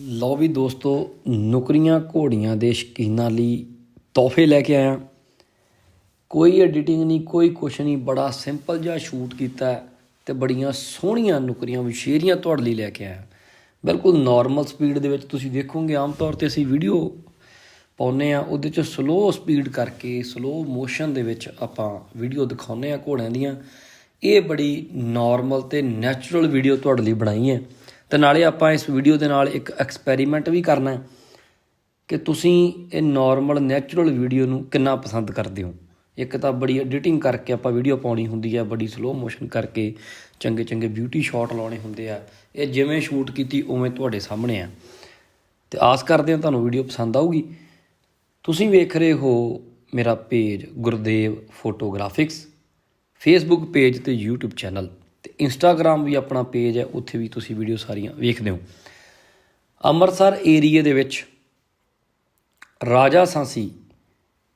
ਲਓ ਵੀ ਦੋਸਤੋ, ਨੁਕਰੀਆਂ ਘੋੜੀਆਂ ਦੇ ਸ਼ਕੀਨਾਂ ਲਈ ਤੋਹਫੇ ਲੈ ਕੇ ਆਇਆ। ਕੋਈ ਐਡੀਟਿੰਗ ਨਹੀਂ, ਕੋਈ ਕੁਛ ਨਹੀਂ, ਬੜਾ ਸਿੰਪਲ ਜਿਹਾ ਸ਼ੂਟ ਕੀਤਾ ਹੈ ਤੇ ਬੜੀਆਂ ਸੋਹਣੀਆਂ ਨੁਕਰੀਆਂ, ਵਿਸ਼ੇਰੀਆਂ ਤੁਹਾਡੇ ਲਈ ਲੈ ਕੇ ਆਇਆ। ਬਿਲਕੁਲ ਨਾਰਮਲ ਸਪੀਡ ਦੇ ਵਿੱਚ ਤੁਸੀਂ ਦੇਖੋਗੇ, ਆਮ ਤੌਰ ਤੇ ਅਸੀਂ ਵੀਡੀਓ ਪਾਉਨੇ ਆ ਉਹਦੇ ਚ ਸਲੋ ਸਪੀਡ ਕਰਕੇ ਸਲੋ ਮੋਸ਼ਨ ਦੇ ਵਿੱਚ ਆਪਾਂ ਵੀਡੀਓ ਦਿਖਾਉਨੇ ਆ ਘੋੜਿਆਂ ਦੀਆਂ। ਇਹ ਬੜੀ ਨਾਰਮਲ ਤੇ ਨੈਚੁਰਲ ਵੀਡੀਓ ਤੁਹਾਡੇ ਲਈ ਬਣਾਈ ਹੈ। ਤੇ ਨਾਲੇ ਆਪਾਂ ਇਸ ਵੀਡੀਓ ਦੇ ਨਾਲ ਇੱਕ ਐਕਸਪੈਰੀਮੈਂਟ ਵੀ ਕਰਨਾ ਹੈ ਕਿ ਤੁਸੀਂ ਇਹ ਨਾਰਮਲ ਨੈਚੁਰਲ ਵੀਡੀਓ ਨੂੰ ਕਿੰਨਾ ਪਸੰਦ ਕਰਦੇ ਹੋ। ਇੱਕ ਤਾਂ ਬੜੀ ਐਡੀਟਿੰਗ ਕਰਕੇ ਆਪਾਂ ਵੀਡੀਓ ਪਾਉਣੀ ਹੁੰਦੀ ਹੈ ਬੜੀ ਸਲੋ ਮੋਸ਼ਨ ਕਰਕੇ ਚੰਗੇ ਚੰਗੇ ਬਿਊਟੀ ਸ਼ਾਟ ਲਾਉਣੇ ਹੁੰਦੇ ਆ। ਇਹ ਜਿਵੇਂ ਸ਼ੂਟ ਕੀਤੀ, ਉਵੇਂ ਤੁਹਾਡੇ ਸਾਹਮਣੇ ਆ। ਤੇ ਆਸ ਕਰਦੇ ਹਾਂ ਤੁਹਾਨੂੰ ਵੀਡੀਓ ਪਸੰਦ ਆਊਗੀ। ਤੁਸੀਂ ਵੇਖ ਰਹੇ ਹੋ ਮੇਰਾ page Gurdev photographics Facebook page ਤੇ YouTube ਚੈਨਲ ਤੇ Instagram ਵੀ ਆਪਣਾ ਪੇਜ ਹੈ, ਉੱਥੇ ਵੀ ਤੁਸੀਂ ਵੀਡੀਓ ਸਾਰੀਆਂ ਵੇਖਦੇ ਹੋ। ਅੰਮ੍ਰਿਤਸਰ ਏਰੀਏ ਦੇ ਵਿੱਚ ਰਾਜਾ ਸਾਂਸੀ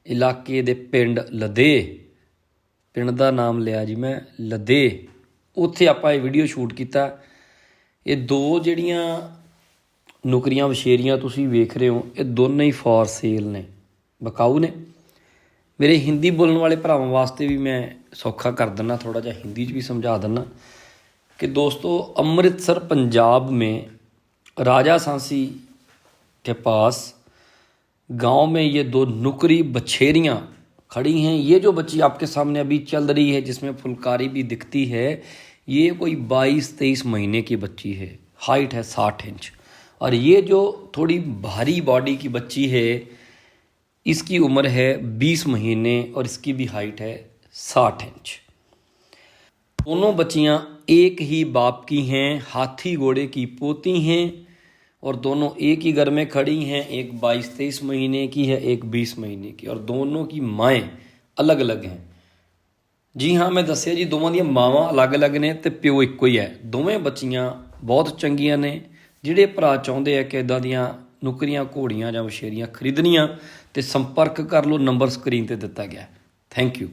ਇਲਾਕੇ ਦੇ ਪਿੰਡ ਲਦੇ, ਪਿੰਡ ਦਾ ਨਾਮ ਲਿਆ ਜੀ ਮੈਂ, ਲਦੇ। ਉੱਥੇ ਆਪਾਂ ਇਹ ਵੀਡੀਓ ਸ਼ੂਟ ਕੀਤਾ। ਇਹ ਦੋ ਜਿਹੜੀਆਂ ਨੌਕਰੀਆਂ, ਵਸ਼ੇਰੀਆਂ ਤੁਸੀਂ ਵੇਖ ਰਹੇ ਹੋ, ਇਹ ਦੋਨੇ ਹੀ ਫॉर ਸੇਲ ਨੇ, ਬਕਾਊ ਨੇ। ਮੇਰੇ ਹਿੰਦੀ ਬੋਲਣ ਵਾਲੇ ਭਰਾਵਾਂ ਵਾਸਤੇ ਵੀ ਮੈਂ ਸੌਖਾ ਕਰ ਦਿੰਨਾ ਥੋੜਾ ਜਿਹਾ ਹਿੰਦੀ 'ਚ ਵੀ ਸਮਝਾ ਦਿੰਨਾ कि दोस्तों अमृतसर पंजाब में राजा सांसी के पास गांव में ये दो नुकरी बछेरियां खड़ी हैं ये जो बच्ची आपके सामने अभी चल रही है जिसमें फुलकारी भी दिखती है ये कोई 22-23 महीने की बच्ची है हाइट है 60 इंच और ये जो थोड़ी भारी बॉडी की बच्ची है इसकी उम्र है 20 महीने और इसकी भी हाइट है 60 इंच दोनों बच्चियां एक ही बाप की हैं हाथी घोड़े की पोती हैं और दोनों एक ही घर में खड़ी हैं एक बाईस तेईस महीने की है एक बीस महीने की और दोनों की माएँ अलग अलग हैं ਜੀ ਹਾਂ ਮੈਂ ਦੱਸਿਆ ਜੀ ਦੋਵਾਂ ਦੀਆਂ ਮਾਵਾਂ ਅਲੱਗ-ਅਲੱਗ ਨੇ ਤੇ ਪਿਓ ਇੱਕੋ ਹੀ ਹੈ ਦੋਵੇਂ ਬੱਚੀਆਂ ਬਹੁਤ ਚੰਗੀਆਂ ਨੇ ਜਿਹੜੇ ਭਰਾ ਚਾਹੁੰਦੇ ਆ ਕਿ ਇਦਾਂ ਦੀਆਂ ਨੁਕਰੀਆਂ, ਘੋੜੀਆਂ ਜਾਂ ਵਸ਼ੇਰੀਆਂ ਖਰੀਦਣੀਆਂ ਤੇ ਸੰਪਰਕ ਕਰ ਲਓ, ਨੰਬਰ ਸਕਰੀਨ ਤੇ ਦਿੱਤਾ ਗਿਆ। Thank you